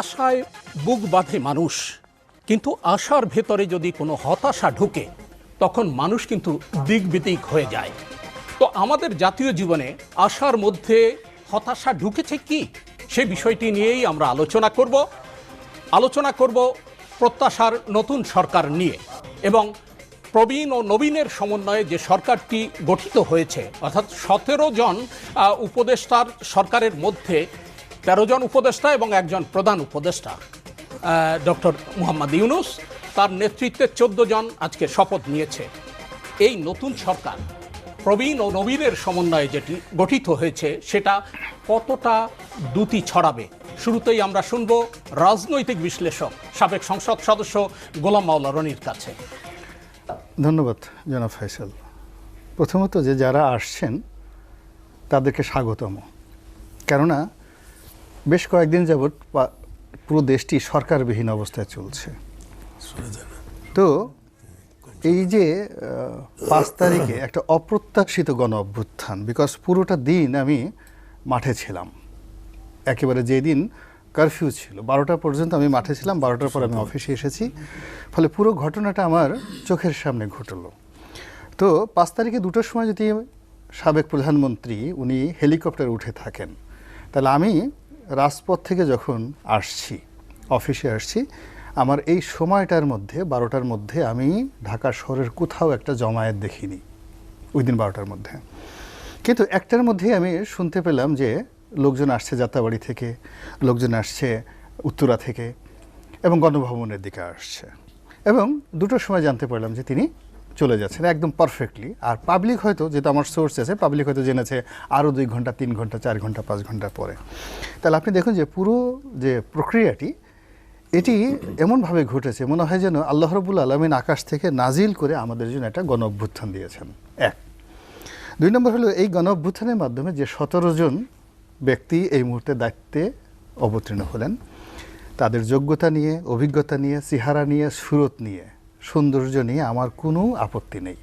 আশায় বুক বাঁধে মানুষ। কিন্তু আশার ভেতরে যদি কোনো হতাশা ঢুকে, তখন মানুষ কিন্তু দিকবিদিক হয়ে যায়। তো আমাদের জাতীয় জীবনে আশার মধ্যে হতাশা ঢুকেছে কি? সে বিষয়টি নিয়েই আমরা আলোচনা করব। আলোচনা করব প্রত্যাশার নতুন সরকার নিয়ে এবং প্রবীণ ও নবীনের সমন্বয়ে যে সরকারটি গঠিত হয়েছে, অর্থাৎ সতেরো জন উপদেষ্টার সরকারের মধ্যে তেরো জন উপদেষ্টা এবং একজন প্রধান উপদেষ্টা ডক্টর মুহাম্মদ ইউনুস। তার নেতৃত্বে চোদ্দ জন আজকে শপথ নিয়েছে। এই নতুন সরকার প্রবীণ ও নবীনের সমন্বয়ে যেটি গঠিত হয়েছে, সেটা কতটা দ্যুতি ছড়াবে? শুরুতেই আমরা শুনব রাজনৈতিক বিশ্লেষক, সাবেক সংসদ সদস্য গোলাম মাওলা রনির কাছে। ধন্যবাদ, জনাব ফয়সাল। প্রথমত যে যারা আসছেন, তাদেরকে স্বাগতম। কেননা বেশ কয়েকদিন যাবৎ পুরো দেশটি সরকারবিহীন অবস্থায় চলছে। তো এই যে পাঁচ তারিখে একটা অপ্রত্যাশিত গণ অভ্যুত্থান বিকজ পুরোটা দিন আমি মাঠে ছিলাম। একেবারে যেদিন কারফিউ ছিল বারোটা পর্যন্ত আমি মাঠে ছিলাম বারোটার পর আমি অফিসে এসেছি। ফলে পুরো ঘটনাটা আমার চোখের সামনে ঘটলো। তো পাঁচ তারিখে দুটোর সময় যদি সাবেক প্রধানমন্ত্রী উনি হেলিকপ্টারে উঠে থাকেন তাহলে আমি রাজপথ থেকে যখন আসছি, অফিসে আসছি, আমার এই সময়টার মধ্যে, বারোটার মধ্যে আমি ঢাকা শহরের কোথাও একটা জমায়েত দেখিনি ওই দিন বারোটার মধ্যে। কিন্তু একটার মধ্যেই আমি শুনতে পেলাম যে লোকজন আসছে যাত্রাবাড়ি থেকে, লোকজন আসছে উত্তরা থেকে এবং গণভবনের দিকে আসছে। এবং দুটোর সময় জানতে পারলাম যে তিনি চলে যাচ্ছেন একদম পারফেক্টলি আর পাবলিক হয়তো যেটা আমার সোর্স আছে পাবলিক হয়তো জেনেছে আরও দুই ঘণ্টা, তিন ঘণ্টা, চার ঘণ্টা, পাঁচ ঘণ্টা পরে। তাহলে আপনি দেখুন যে পুরো যে প্রক্রিয়াটি, এটি এমনভাবে ঘটেছে, মনে হয় যেন আল্লাহ রবুল আলমিন আকাশ থেকে নাজিল করে আমাদের জন্য একটা গণ অভ্যুত্থান দিয়েছেন। এক। দুই নম্বর হলো, এই গণ অভ্যুত্থানের মাধ্যমে যে সতেরো জন ব্যক্তি এই মুহূর্তে দায়িত্বে অবতীর্ণ হলেন, তাদের যোগ্যতা নিয়ে, অভিজ্ঞতা নিয়ে, চেহারা নিয়ে, সুরত নিয়ে। সৌন্দর্য নিয়ে আমার কোনো আপত্তি নেই।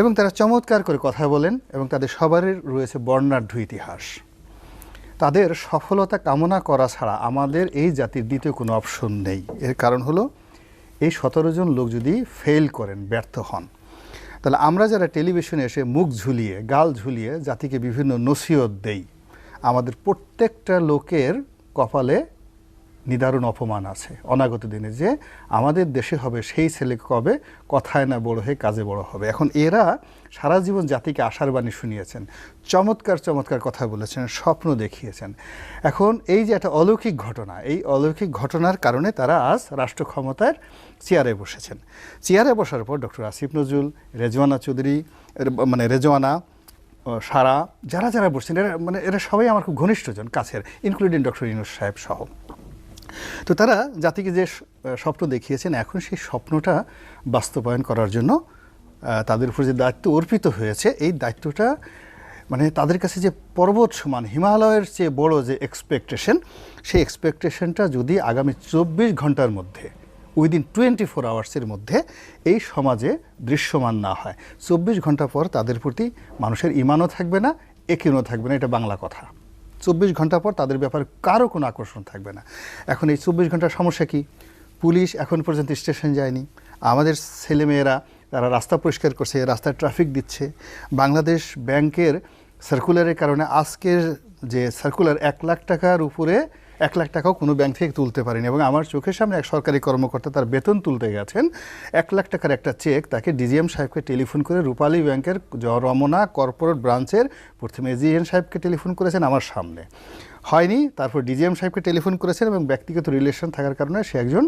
এবং তারা চমৎকার করে কথা বলেন এবং তাদের সবারই রয়েছে বর্ণাঢ্য ইতিহাস। তাদের সফলতা কামনা করা ছাড়া আমাদের এই জাতির দ্বিতীয় কোনো অপশন নেই। এর কারণ হলো, এই সতেরো জন লোক যদি ফেল করেন, ব্যর্থ হন, তাহলে আমরা যারা টেলিভিশনে এসে মুখ ঝুলিয়ে, গাল ঝুলিয়ে জাতিকে বিভিন্ন নসিহত দেই, আমাদের প্রত্যেকটা লোকের কপালে নিদারুণ অপমান আছে। অনাগত দিনে যে আমাদের দেশে হবে সেই ছেলে কবে কথায় না বড় হয়ে কাজে বড় হবে। এখন এরা সারা জীবন জাতিকে আশার বাণী শুনিয়েছেন, চমৎকার চমৎকার কথা বলেছেন, স্বপ্ন দেখিয়েছেন। এখন এই যে একটা অলৌকিক ঘটনা, এই অলৌকিক ঘটনার কারণে তারা আজ রাষ্ট্র ক্ষমতার চেয়ারে বসেছেন। চেয়ারে বসার পর ডক্টর আসিফ নজরুল, রেজওয়ানা চৌধুরী মানে রেজওয়ানা সারা, যারা যারা বসছেন, এরা মানে এরা সবাই আমার খুব ঘনিষ্ঠজন, কাছের ইনক্লুডিং ডক্টর ইনুস সাহেব সহ। তো তারা জাতিকে যে স্বপ্ন দেখিয়েছেন, এখন সেই স্বপ্নটা বাস্তবায়ন করার জন্য তাদের উপর যে দায়িত্ব অর্পিত হয়েছে, এই দায়িত্বটা মানে তাদের কাছে যে পর্বত সমান, হিমালয়ের চেয়ে বড় যে এক্সপেকটেশন সেই এক্সপেকটেশনটা যদি আগামী চব্বিশ ঘণ্টার মধ্যে উইদিন টোয়েন্টি ফোর আওয়ার্সের মধ্যে এই সমাজে দৃশ্যমান না হয়। চব্বিশ ঘণ্টা পর তাদের প্রতি মানুষের ইমানও থাকবে না, একিনও থাকবে না, এটা বাংলা কথা। চব্বিশ ঘণ্টা পর তাদের ব্যাপারে কারও কোনো আকর্ষণ থাকবে না। এখন এই চব্বিশ ঘণ্টার সমস্যা কি? পুলিশ এখন পর্যন্ত স্টেশন যায়নি। আমাদের ছেলেমেয়েরা, তারা রাস্তা পরিষ্কার করছে, রাস্তায় ট্রাফিক দিচ্ছে। বাংলাদেশ ব্যাংকের সার্কুলারের কারণে আজকের যে সার্কুলার এক লাখ টাকার উপরে এক লাখ টাকাও কোনো ব্যাংক থেকে তুলতে পারেনি এবং আমার চোখের সামনে এক সরকারি কর্মকর্তা তার বেতন তুলতে গেছেন। এক লাখ টাকার একটা চেক তাকে ডিজিএম সাহেবকে টেলিফোন করে রূপালী ব্যাংকের রমনা কর্পোরেট ব্রাঞ্চের প্রথমে এজিএন সাহেবকে টেলিফোন করেছেন আমার সামনে। হয়নি, তারপর ডিজিএম সাহেবকে টেলিফোন করেছেন এবং ব্যক্তিগত রিলেশন থাকার কারণে সে একজন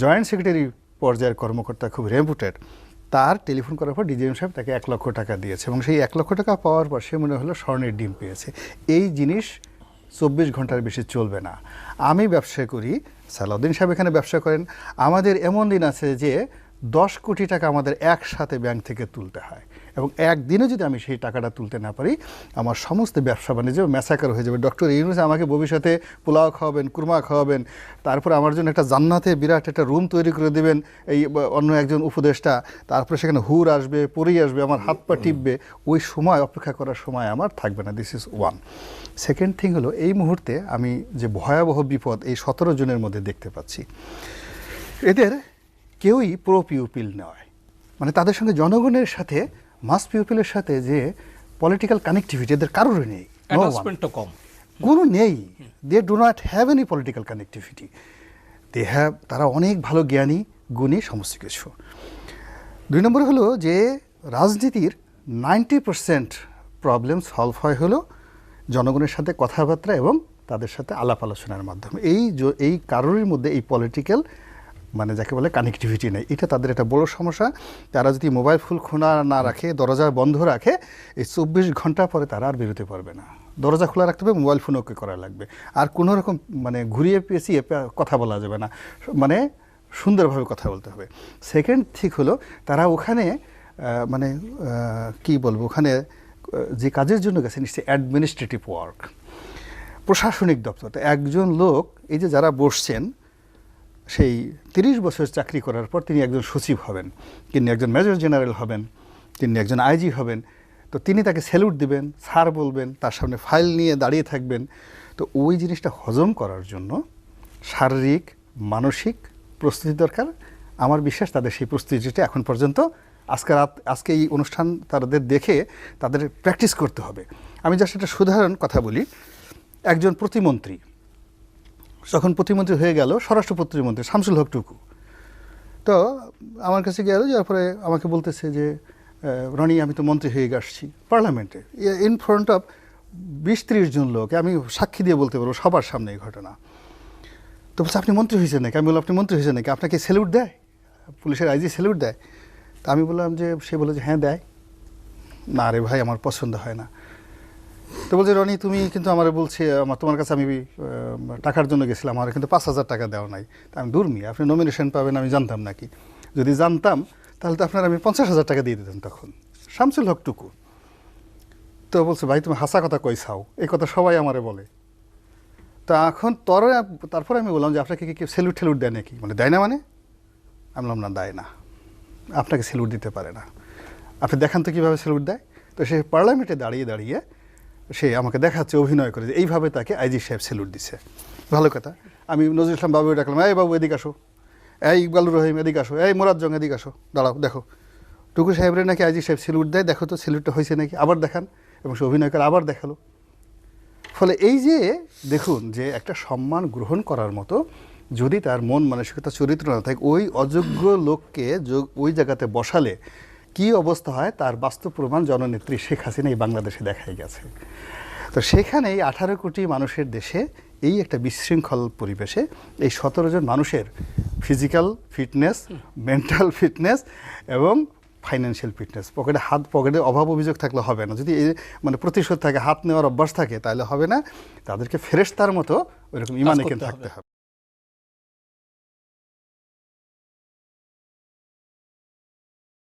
জয়েন্ট সেক্রেটারি পর্যায়ের কর্মকর্তা, খুব রেপুটেড তার টেলিফোন করার পর ডিজিএম সাহেব তাকে এক লক্ষ টাকা দিয়েছে এবং সেই এক লক্ষ টাকা পাওয়ার পর সে মনে হলো স্বর্ণের ডিম পেয়েছে। এই জিনিস চব্বিশ ঘণ্টার বেশি চলবে না। আমি ব্যবসা করি, সালাউদ্দিন সাহেব এখানে ব্যবসা করেন। আমাদের এমন দিন আছে যে দশ কোটি টাকা আমাদের একসাথে ব্যাংক থেকে তুলতে হয়। এবং একদিনে যদি আমি সেই টাকাটা তুলতে না পারি, আমার সমস্ত ব্যবসা বাণিজ্য ম্যাসাকার হয়ে যাবে। ডক্টর ইউনুস আমাকে ভবিষ্যতে পোলাও খাওয়াবেন, কুরমা খাওয়াবেন, তারপর আমার জন্য একটা জান্নাতে বিরাট একটা রুম তৈরি করে দেবেন, এই অন্য একজন উপদেষ্টা, তারপরে সেখানে হুর আসবে পরেই আসবে, আমার হাত পা টিপবে। ওই সময়, অপেক্ষা করার সময় আমার থাকবে না। This is one second thing হলো, এই মুহূর্তে আমি যে ভয়াবহ বিপদ, এই সতেরো জনের মধ্যে দেখতে পাচ্ছি, এদের কেউই প্রো পিউপিল নয়। মানে তাদের সঙ্গে জনগণের সাথে মাস পিউপিলের সাথে যে পলিটিক্যাল কানেক্টিভিটি এদের কারোরই নেই কম। কোনো নেই। They do not have any political connectivity they have তারা অনেক ভালো জ্ঞানী গুণী সমস্ত কিছু। দুই নম্বর হলো যে রাজনীতির নাইনটি পার্সেন্ট প্রবলেম সলভ হয় হলো জনগণের সাথে কথাবার্তা এবং তাদের সাথে আলাপ আলোচনার মাধ্যমে। এই এই কারোর মধ্যে এই পলিটিক্যাল মানে যাকে বলে কানেক্টিভিটি নেই। এটা তাদের একটা বড় সমস্যা। তারা যদি মোবাইল ফুল খোলা না রাখে, দরজা বন্ধ রাখে, এই চব্বিশ ঘণ্টা পরে তারা আর বেরোতে পারবে না। দরজা খোলা রাখতে হবে মোবাইল ফোন ওকে করা লাগবে। আর কোনো রকম মানে ঘুরিয়ে পেঁচিয়ে কথা বলা যাবে না। মানে সুন্দরভাবে কথা বলতে হবে। সেকেন্ড ঠিক হলো, তারা ওখানে মানে কি বলব, ওখানে যে কাজের জন্য গেছে, নিশ্চয়ই অ্যাডমিনিস্ট্রেটিভ ওয়ার্ক প্রশাসনিক দপ্তর। একজন লোক, এই যে যারা বসছেন সেই তিরিশ বছর চাকরি করার পর তিনি একজন সচিব হবেন, তিনি একজন মেজর জেনারেল হবেন, তিনি একজন আইজি হবেন। তো তিনি তাকে স্যালুট দিবেন, স্যার বলবেন, তার সামনে ফাইল নিয়ে দাঁড়িয়ে থাকবেন। তো ওই জিনিসটা হজম করার জন্য শারীরিক, মানসিক প্রস্তুতি দরকার। আমার বিশ্বাস তাদের সেই প্রস্তুতিটা এখন পর্যন্ত আজকে রাত, আজকে এই অনুষ্ঠান তাদের দেখে তাদের প্র্যাকটিস করতে হবে। আমি জাস্ট একটা সাধারণ কথা বলি। একজন প্রতিমন্ত্রী যখন প্রতিমন্ত্রী হয়ে গেল স্বরাষ্ট্র প্রতিমন্ত্রী শামসুল হক টুকু। তো আমার কাছে গেল, যার পরে আমাকে বলতেছে যে রনি, আমি তো মন্ত্রী হয়ে আসছি পার্লামেন্টে। ইন ফ্রন্ট অফ বিশ ত্রিশ জন লোক, আমি সাক্ষী দিয়ে বলতে পারব সবার সামনে এই ঘটনা। তো বলছে, আপনি মন্ত্রী হয়েছেন নাকি? আমি বললাম, আপনি মন্ত্রী হয়েছেন নাকি? আপনাকে স্যালুট দেয়? পুলিশের আইজি স্যালুট দেয়? তা আমি বললাম যে, সে বলে যে হ্যাঁ দেয়। না রে ভাই, আমার পছন্দ হয় না। তো বলছে, রনি, তুমি কিন্তু আমার বলছে, আমার, তোমার কাছে আমি টাকার জন্য গেছিলাম, আমার কিন্তু পাঁচ হাজার টাকা দেওয়া নাই। তা আমি দূরমি আপনি নমিনেশন পাবেন, আমি জানতাম নাকি। যদি জানতাম, তাহলে তো আপনার আমি পঞ্চাশ হাজার টাকা দিয়ে দিতাম তখন। শামসুল হক টুকু। তো বলছে, ভাই, তুমি হাসা কথা কই চাও? এই কথা সবাই আমারে বলে। তা এখন তর, তারপরে আমি বললাম যে, আপনাকে কি কেউ স্যালুট ঠেলুট দেয় নাকি? মানে দেয় না মানে? আমি বললাম, না, দেয় না। আপনাকে স্যালুট দিতে পারে না। আপনি দেখান তো কীভাবে স্যালুট দেয়? তো সে পার্লামেন্টে দাঁড়িয়ে দাঁড়িয়ে সে আমাকে দেখাচ্ছে অভিনয় করে যে এইভাবে তাকে আইজি সাহেব স্যালুট দিছে। ভালো কথা। আমি নজরুল ইসলাম বাবু ডাকলাম এই বাবু এদিকে আসো। এই ইকবালুর রহিম এদিকে আসো। এই মোরাজ্জং এদিকে আসো। দাঁড়াও দেখো। টুকু সাহেবরে নাকি আইজি সাহেব স্যালুট দেয় দেখো তো স্যালুটটা হয়েছে নাকি। আবার দেখান। এবং সে অভিনয় করে আবার দেখাল। ফলে এই যে দেখুন যে একটা সম্মান গ্রহণ করার মতো যদি তার মন মানসিকতা চরিত্র না থাকে ওই অযোগ্য লোককে যোগ- ওই জায়গাতে বসালে কি অবস্থা হয় তার বাস্তব প্রমাণ জননেত্রী শেখ হাসিনা এই বাংলাদেশে দেখাই গেছে। তো সেখানে এই আঠারো কোটি মানুষের দেশে এই একটা বিশৃঙ্খল পরিবেশে এই সতেরো জন মানুষের ফিজিক্যাল ফিটনেস মেন্টাল ফিটনেস এবং ফাইন্যান্সিয়াল ফিটনেস পকেটে হাত পকেটে অভাব অভিযোগ থাকলে হবে না। যদি এই মানে প্রতিশোধ থাকে হাত নেওয়ার অভ্যাস থাকে তাহলে হবে না। তাদেরকে ফেরেশতার মতো ওইরকম ইমানে কিন্তু থাকতে হবে।